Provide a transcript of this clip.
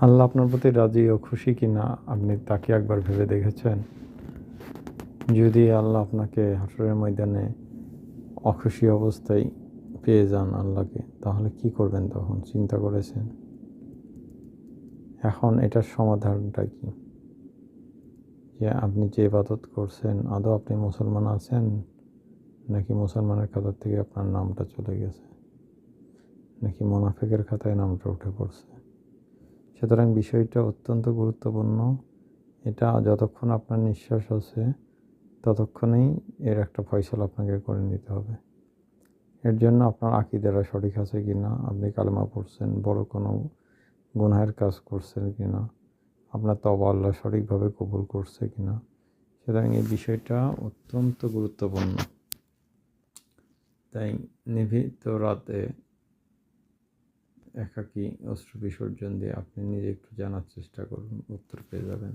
আল্লাহ আপনার প্রতি রাজি ও খুশি কিনা আপনি তাকে একবার ভেবে দেখেছেন? যদি আল্লাহ আপনাকে হাসরের ময়দানে অখুশি অবস্থায় পেয়ে যান আল্লাহকে, তাহলে কি করবেন তখন? চিন্তা করেছেন? এখন এটার সমাধানটা কি? যে আপনি যে ইবাদত করছেন, আদৌ আপনি মুসলমান আছেন? নাকি মুসলমানের খাতার থেকে আপনার নামটা চলে গেছে? নাকি মোনাফেকের খাতায় নামটা উঠে পড়ছে? সুতরাং বিষয়টা অত্যন্ত গুরুত্বপূর্ণ। এটা যতক্ষণ আপনার নিঃশ্বাস আছে, ততক্ষণেই এর একটা ফয়সলা আপনাকে করে নিতে হবে। এর জন্য আপনার আকিদারা সঠিক আছে কি না আপনি কালেমা পড়ছেন, বড় কোনো গুনাহের কাজ করছেন কি না আপনার তবা আল্লাহ সঠিকভাবে কবুল করছে কি না সুতরাং এই বিষয়টা অত্যন্ত গুরুত্বপূর্ণ। তাই নিভৃত রাতে একাকী অশ্রু বিসর্জন দিয়ে আপনি নিজে একটু জানার চেষ্টা করুন উত্তর পেয়ে যাবেন।